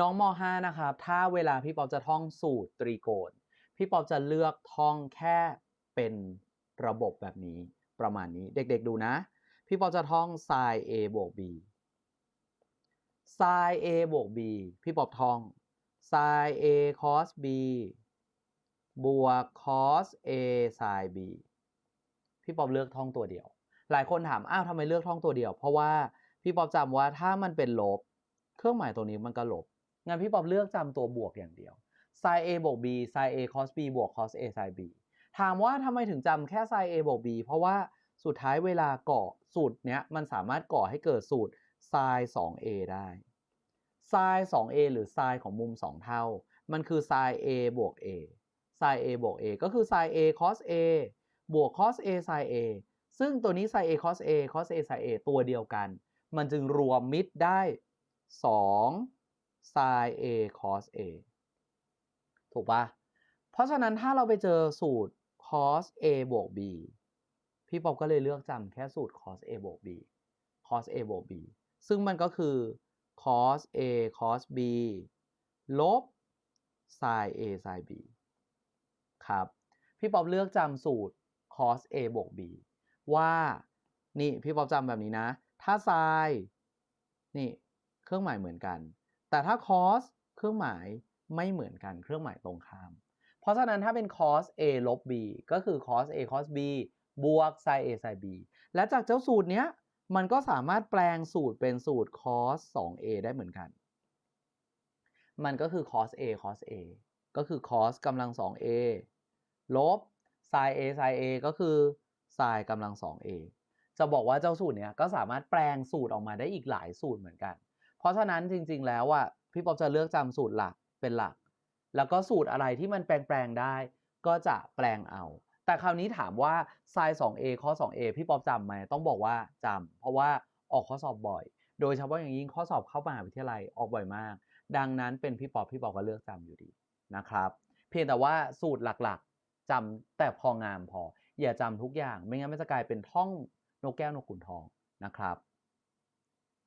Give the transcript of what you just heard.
น้องม .5 นะครับ ถ้าเวลาพี่ป๊อปจะท่องสูตรตรีโกณพี่ป๊อปจะเลือกท่องแค่เป็นระบบแบบนี้ประมาณนี้เด็กๆดูนะ พี่ป๊อปจะท่อง sin a บวก b sin a บวก b พี่ป๊อปท่อง sin a cos b บวก cos a sin b พี่ป๊อปเลือกท่องตัวเดียว หลายคนถามอ้าวทำไมเลือกท่องตัวเดียว เพราะว่าพี่ป๊อปจำว่าถ้ามันเป็นลบ เครื่องหมายตัวนี้มันก็ลบ งั้นพี่ป๊อปเลือกจำตัวบวกอย่างเดียว sin a บวก b sin a cos b บวก cos a sin b ถามว่าทำไมถึงจำแค่ sin a บวก b เพราะว่าสุดท้ายเวลาก่อสูตรเนี้ยมันสามารถก่อให้เกิดสูตร sin 2a ได้ sin 2a หรือ sin ของมุม 2 เท่า มันคือ sin a บวก a sin a บวก a ก็คือ sin a cos a บวก cos a sin a ซึ่งตัวนี้ sin a cos a cos a sin a ตัวเดียวกัน มันจึงรวมมิตรได้ 2 sin a cos a ถูกปะเพราะฉะนั้นถ้าเราไปเจอสูตร cos a บวก b พี่ป๊อบก็เลยเลือกจำแค่สูตร cos a บวก b cos a บวก b ซึ่งมันก็คือ cos a cos b ลบ sin a sin b ครับ พี่ป๊อบเลือกจำสูตร cos a บวก b ว่า นี่ พี่ป๊อบจำแบบนี้นะ ถ้า sin นี่ เครื่องหมายเหมือนกัน แต่ถ้า cos เครื่องหมายไม่เหมือนกันเครื่องหมายตรงข้าม เพราะฉะนั้นถ้าเป็น cos a ลบ b ก็คือ cos a cos b บวก sin a sin b และจากเจ้าสูตรเนี้ยมันก็สามารถแปลงสูตรเป็นสูตร cos 2a ได้เหมือนกัน มันก็คือ cos a cos a ก็คือ cos กำลัง 2a ลบ sin a sin a ก็คือ sin กำลัง 2a จะบอกว่าเจ้าสูตรเนี้ยก็สามารถแปลงสูตรออกมาได้อีกหลายสูตรเหมือนกัน เพราะฉะนั้นจริง ๆ แล้วอะพี่ป๊อบจะเลือกจำสูตรหลักเป็นหลัก แล้วก็สูตรอะไรที่มันแปลงๆได้ ก็จะแปลงเอา แต่คราวนี้ถามว่า sin 2a cos 2a พี่ป๊อบจำไหมต้องบอกว่าจำเพราะว่าออกข้อสอบบ่อย โดยเฉพาะอย่างยิ่งข้อสอบเข้ามหาวิทยาลัยออกบ่อยมาก ดังนั้นเป็นพี่ป๊อบพี่ป๊อบก็เลือกจำอยู่ดีนะครับ เพียงแต่ว่าสูตรหลักๆจำแต่พองามพอ อย่าจำทุกอย่าง ไม่งั้นมันจะกลายเป็นท่องนกแก้วนกขุนทองนะครับ